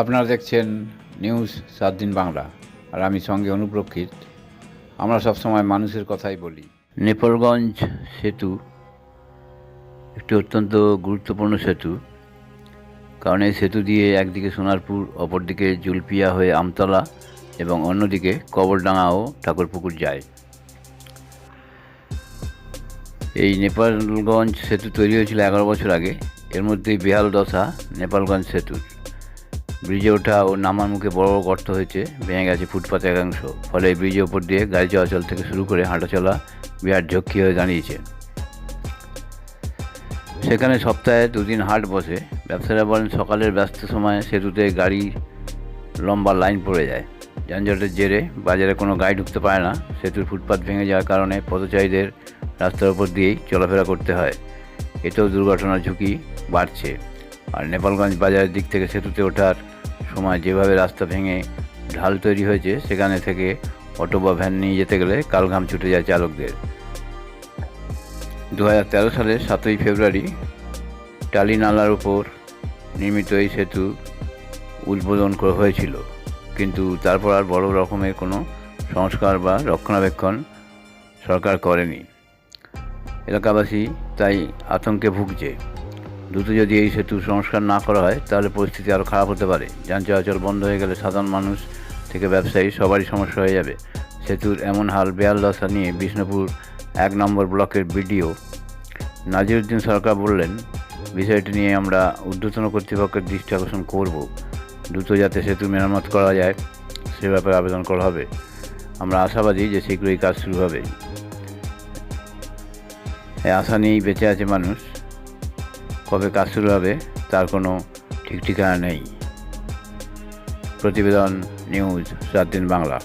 আপনারা দেখছেন নিউজ সাত দিন বাংলা, আর আমি সঙ্গে অনুপ্রক্ষিত। আমরা সবসময় মানুষের কথাই বলি। নেপালগঞ্জ সেতু একটি অত্যন্ত গুরুত্বপূর্ণ সেতু, কারণ এই সেতু দিয়ে একদিকে সোনারপুর, অপরদিকে জুলপিয়া হয়ে আমতলা এবং অন্যদিকে কবরডাঙ্গা ও ঠাকুরপুকুর যায়। এই নেপালগঞ্জ সেতু তৈরি হয়েছিল এগারো বছর আগে। এর মধ্যেই বেহাল দশা নেপালগঞ্জ সেতুর। ব্রিজে ওঠা ও নামার মুখে বড় বড় গর্ত হয়েছে, ভেঙে গেছে ফুটপাত একাংশ। ফলে ব্রিজের ওপর দিয়ে গাড়ি চলাচল থেকে শুরু করে হাঁটাচলা বিরাট ঝক্কি হয়ে দাঁড়িয়েছে। সেখানে সপ্তাহে দুদিন হাট বসে। ব্যবসায়ীরা বলেন, সকালের ব্যস্ত সময়ে সেতুতে গাড়ি লম্বা লাইন পড়ে যায়। যানজটের জেরে বাজারে কোনো গাড়ি ঢুকতে পারে না। সেতুর ফুটপাত ভেঙে যাওয়ার কারণে পথচারীদের রাস্তার ওপর দিয়েই চলাফেরা করতে হয়। এতেও দুর্ঘটনার ঝুঁকি বাড়ছে। আর নেপালগঞ্জ বাজারের দিক থেকে সেতুতে ওঠার সময় যেভাবে রাস্তা ভেঙে ঢাল তৈরি হয়েছে, সেখানে থেকে অটো বা ভ্যান নিয়ে যেতে গেলে কালঘাম ছুটে যায় চালকদের। দু হাজার তেরো সালের সাতই ফেব্রুয়ারি টালি নালার উপর নির্মিত এই সেতু উদ্বোধন করা হয়েছিল। কিন্তু তারপর আর বড় রকমের কোনো সংস্কার বা রক্ষণাবেক্ষণ সরকার করেনি। এলাকাবাসী তাই আতঙ্কে ভুগছে। দ্রুত যদি এই সেতু সংস্কার না করা হয়, তাহলে পরিস্থিতি আরও খারাপ হতে পারে। যান চলাচল বন্ধ হয়ে গেলে সাধারণ মানুষ থেকে ব্যবসায়ী সবারই সমস্যা হয়ে যাবে। সেতুর এমন হাল বেয়াল দশা নিয়ে বিষ্ণুপুর এক নম্বর ব্লকের বিডিও নাজিরুদ্দিন সরকার বললেন, বিষয়টি নিয়ে আমরা ঊর্ধ্বতন কর্তৃপক্ষের দৃষ্টি আকর্ষণ করব। দ্রুত যাতে সেতু মেরামত করা যায়, সে ব্যাপারে আবেদন করা হবে। আমরা আশাবাদী যে শীঘ্রই কাজ শুরু হবে। আশা নিয়েই বেঁচে আছে মানুষ। কবে কাজ শুরু হবে তার কোনো ঠিক ঠিকানা নেই। প্রতিবেদন নিউজ সাত দিন বাংলা।